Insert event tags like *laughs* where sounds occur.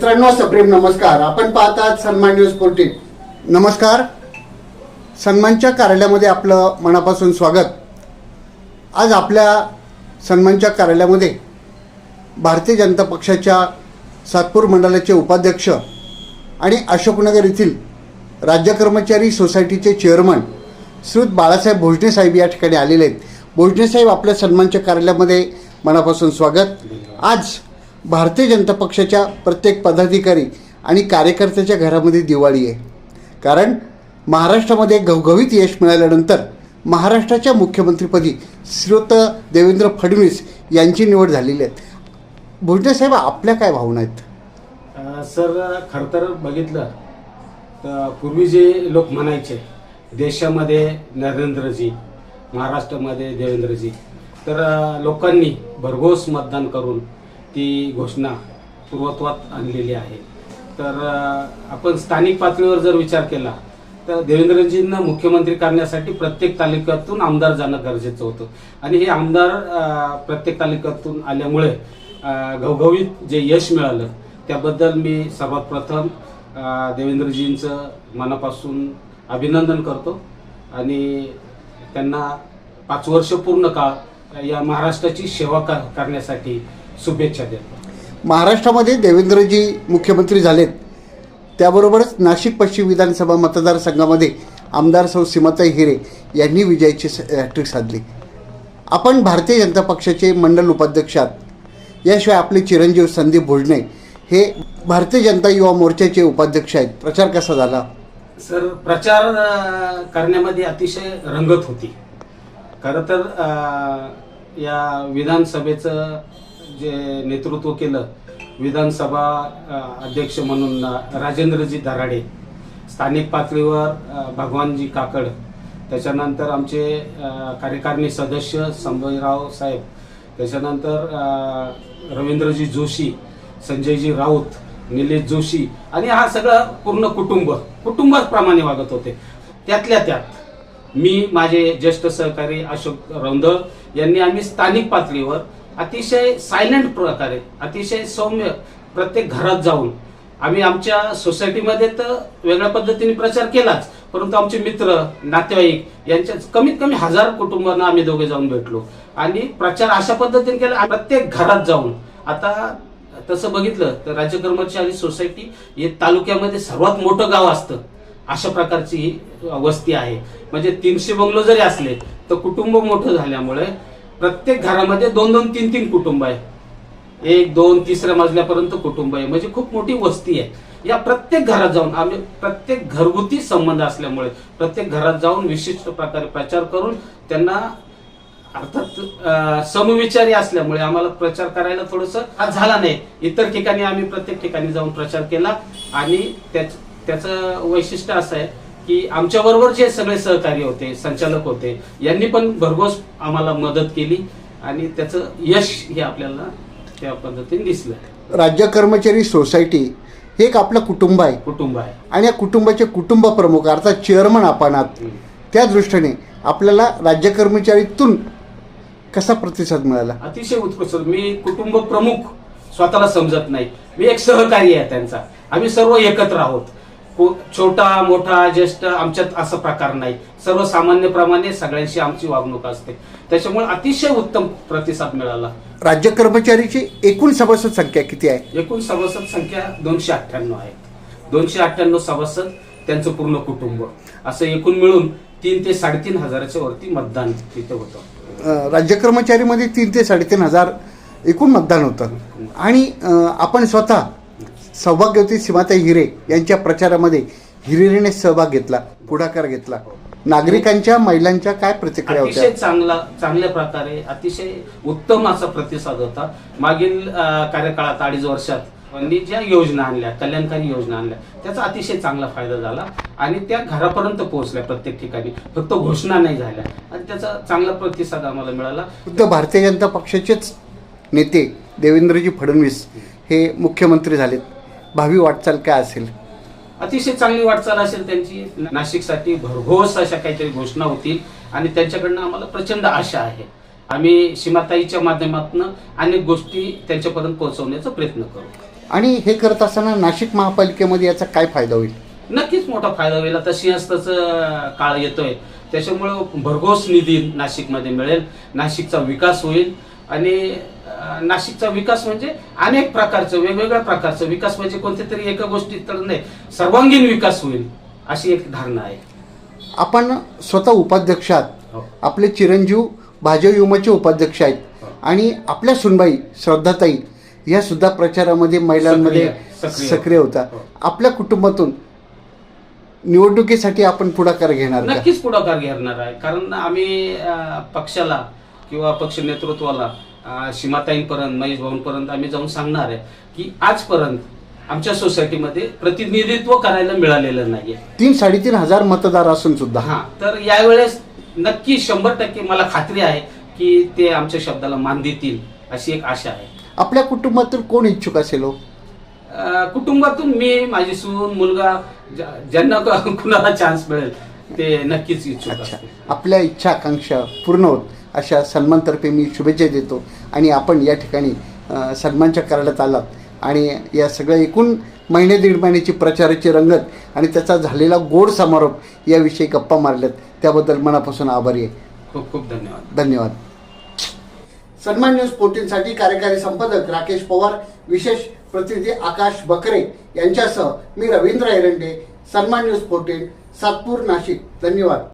मित्रांनो सप्रेम नमस्कार. आपण पाहतात सन्मान न्यूज फोर्टीन. नमस्कार. सन्मानच्या कार्यालयामध्ये आपलं मनापासून स्वागत. आज आपल्या सन्मानच्या कार्यालयामध्ये भारतीय जनता पक्षाच्या सातपूर मंडळाचे उपाध्यक्ष आणि अशोकनगर येथील राज्य कर्मचारी सोसायटीचे चेअरमन श्रुत बाळासाहेब भोजने साहेब या ठिकाणी आलेले आहेत. भोजने साहेब आपल्या सन्मानच्या कार्यालयामध्ये मनापासून स्वागत. आज भारतीय जनता पक्षाच्या प्रत्येक पदाधिकारी आणि कार्यकर्त्याच्या घरामध्ये दिवाळी आहे. कारण महाराष्ट्रामध्ये घवघवीत यश मिळाल्यानंतर महाराष्ट्राच्या मुख्यमंत्रीपदी श्रोत देवेंद्र फडणवीस यांची निवड झालेली आहे. भोजने साहेब आपल्या काय भावना आहेत? सर खरं तर बघितलं तर पूर्वी जे लोक म्हणायचे देशामध्ये नरेंद्रजी महाराष्ट्रामध्ये देवेंद्रजी तर लोकांनी भरघोस मतदान करून ती घोषणा पूर्वत्वात आणलेली आहे. तर आपण स्थानिक पातळीवर जर विचार केला तर देवेंद्रजींना मुख्यमंत्री करण्यासाठी प्रत्येक तालुक्यातून आमदार जाणं गरजेचं होतं. आणि हे आमदार प्रत्येक तालुक्यातून आल्यामुळे घवघवीत जे यश मिळालं त्याबद्दल मी सर्वात प्रथम देवेंद्रजींचं मनापासून अभिनंदन करतो. आणि त्यांना पाच वर्ष पूर्ण काळ या महाराष्ट्राची सेवा कर- करण्यासाठी शुभेच्छा देतो. महाराष्ट्रामध्ये देवेंद्रजी मुख्यमंत्री झालेत. त्याबरोबरच नाशिक पश्चिम विधानसभा मतदारसंघामध्ये आमदार सौ सीमाताई हिरे यांनी विजयाची हॅट्रिक साधली. आपण भारतीय जनता पक्षाचे मंडल उपाध्यक्ष आहात. याशिवाय आपले चिरंजीव संदीप भोजने हे भारतीय जनता युवा मोर्चाचे उपाध्यक्ष आहेत. प्रचार कसा झाला? सर प्रचार करण्यामध्ये अतिशय रंगत होती. खरं तर या विधानसभेचं जे नेतृत्व केलं विधानसभा अध्यक्ष म्हणून राजेंद्रजी दराडे स्थानिक पातळीवर भगवानजी काकड त्याच्यानंतर आमचे कार्यकारिणी सदस्य संभयराव साहेब त्याच्यानंतर रवींद्रजी जोशी संजयजी राऊत निलेश जोशी आणि हा सगळं पूर्ण कुटुंब कुटुंबाप्रमाणे वागत होते. त्यातल्या त्यात मी माझे ज्येष्ठ सहकारी अशोक रौंदळ यांनी आम्ही स्थानिक पातळीवर अतिशय सायलेंट प्रकारे अतिशय सौम्य प्रत्येक घरात जाऊन. आम्ही आमच्या सोसायटीमध्ये तर वेगळ्या पद्धतीने प्रचार केलाच परंतु आमचे मित्र नातेवाईक यांच्या कमीत कमी हजार कुटुंबांना आम्ही दोघे जाऊन भेटलो. आणि प्रचार अशा पद्धतीने केला प्रत्येक घरात जाऊन. आता तसं बघितलं तर राज्य कर्मचारी सोसायटी हे तालुक्यामध्ये सर्वात मोठं गाव असतं. अशा प्रकारची ही वस्ती आहे. म्हणजे तीनशे बंगलो जरी असले तर कुटुंब मोठं झाल्यामुळे प्रत्येक घरामध्ये दोन दोन तीन तीन कुटुंब आहे. एक दोन तिसऱ्या मजल्यापर्यंत कुटुंब आहे. म्हणजे खूप मोठी वस्ती आहे. या प्रत्येक घरात जाऊन आम्ही प्रत्येक घरगुती संबंध असल्यामुळे प्रत्येक घरात जाऊन विशिष्ट प्रकारे प्रचार करून त्यांना अर्थात समविचारी असल्यामुळे आम्हाला प्रचार करायला थोडस झाला नाही. इतर ठिकाणी आम्ही प्रत्येक ठिकाणी जाऊन प्रचार केला आणि त्याच- त्याचं वैशिष्ट्य असं आहे की आमच्या बरोबर जे सगळे सहकारी होते संचालक होते यांनी पण भरघोस आम्हाला मदत केली आणि त्याचं यश हे आपल्याला त्या पद्धतीने दिसलं. राज्य कर्मचारी सोसायटी हे एक आपलं कुटुंब आहे. कुटुंब आहे. आणि या कुटुंबाचे कुटुंब प्रमुख अर्थात चेअरमन आपण आहात त्या दृष्टीने आपल्याला राज्य कर्मचारीतून कसा प्रतिसाद मिळाला? अतिशय उत्कृष्ट. मी कुटुंब प्रमुख स्वतःला समजत नाही. मी एक सहकारी आहे त्यांचा. आम्ही सर्व एकत्र आहोत. छोटा मोठा ज्येष्ठ आमच्यात असा प्रकार नाही. सर्वसामान्यप्रमाणे सगळ्यांशी आमची वागणूक असते. त्याच्यामुळे अतिशय उत्तम प्रतिसाद मिळाला. राज्य कर्मचारीची एकूण सभासद संख्या किती आहे? एकूण सभासद संख्या दोनशे अठ्ठ्याण्णव आहे. दोनशे अठ्ठ्याण्णव सभासद त्यांचं पूर्ण कुटुंब. असं एकूण मिळून तीन ते साडेतीन हजाराच्या वरती मतदान तिथे होतं. राज्य कर्मचारीमध्ये तीन ते साडेतीन हजार एकूण मतदान होतं. आणि आपण स्वतः सौभाग्यवती सीमाताई हिरे यांच्या प्रचारामध्ये हिरिरीने सहभाग घेतला पुढाकार घेतला. नागरिकांच्या महिलांच्या काय प्रतिक्रिया अतिशय होत्या चांगला चांगल्या प्रकारे अतिशय उत्तम असा प्रतिसाद होता. मागील अं, कार्यकाळात अडीच वर्षात त्यांनी ज्या योजना आणल्या कल्याणकारी योजना आणल्या त्याचा अतिशय चांगला फायदा झाला आणि त्या घरापर्यंत पोहोचल्या प्रत्येक ठिकाणी. फक्त घोषणा नाही झाल्या आणि त्याचा चांगला प्रतिसाद आम्हाला मिळाला. खुद्द भारतीय जनता पक्षाचेच नेते देवेंद्रजी फडणवीस हे मुख्यमंत्री झालेत. भावी वाटचाल काय असेल? अतिशय चांगली वाटचाल असेल त्यांची. नाशिकसाठी भरघोस अशा काहीतरी घोषणा होतील आणि त्यांच्याकडनं आम्हाला प्रचंड आशा आहे. आम्ही सीमाताईच्या माध्यमातून अनेक गोष्टी त्यांच्यापर्यंत पोहोचवण्याचा प्रयत्न करू. आणि हे करत असताना नाशिक महापालिकेमध्ये याचा काय फायदा होईल? नक्कीच मोठा फायदा होईल. आता सिंहस्थाचं काळ येतोय. त्याच्यामुळं भरघोस निधी नाशिकमध्ये मिळेल. नाशिकचा विकास होईल. आणि नाशिकचा विकास म्हणजे अनेक प्रकारचं वेगवेगळ्या प्रकारचं विकास म्हणजे कोणत्या तरी एका गोष्टीत तर नाही सर्वांगीण विकास होईल अशी एक धारणा आहे आपण स्वतः उपाध्यक्ष आहात हो. आपले चिरंजीव भाजप युमाचे उपाध्यक्ष आहेत हो. आणि आपल्या सुनबाई श्रद्धाताई या सुद्धा प्रचारामध्ये महिलांमध्ये सक्रिय- होता हो. आपल्या कुटुंबातून निवडणुकीसाठी आपण पुढाकार घेणार नक्कीच पुढाकार घेणार आहे कारण आम्ही पक्षाला किंवा पक्ष नेतृत्वाला सीमाताईंपर्यंत महेश भाऊंपर्यंत आम्ही जाऊन सांगणार आहे की आजपर्यंत आमच्या सोसायटीमध्ये प्रतिनिधित्व करायला मिळालेलं नाहीये. तीन साडेतीन हजार मतदार असून सुद्धा. हा तर यावेळेस नक्की शंभर टक्के मला खात्री आहे की ते आमच्या शब्दाला मान देतील अशी एक आशा आहे. आपल्या कुटुंबातून कोण इच्छुक असेल हो? अं, कुटुंबातून मी माझी सून मुलगा ज्या- ज्यांना *laughs* कुणाला चान्स मिळेल ते नक्कीच इच्छुक अच्छा. असतील. आपल्या इच्छा आकांक्षा पूर्ण होत. अशा सन्मानतर्फे मी शुभेच्छा देतो. आणि आपण या ठिकाणी सन्मानच्या कार्यालयात आलात. आणि या सगळ्या एकूण महिने दीड महिन्याची प्रचाराची रंगत आणि त्याचा झालेला गोड समारोप याविषयी गप्पा मारल्यात. त्याबद्दल मनापासून आभारी आहे. खूप खूप धन्यवाद. धन्यवाद. सन्मान न्यूज फोर्टीनसाठी कार्यकारी संपादक राकेश पवार विशेष प्रतिनिधी आकाश बकरे यांच्यासह मी रवींद्र एरंडे सन्मान न्यूज फोर्टीन सातपूर नाशिक. धन्यवाद.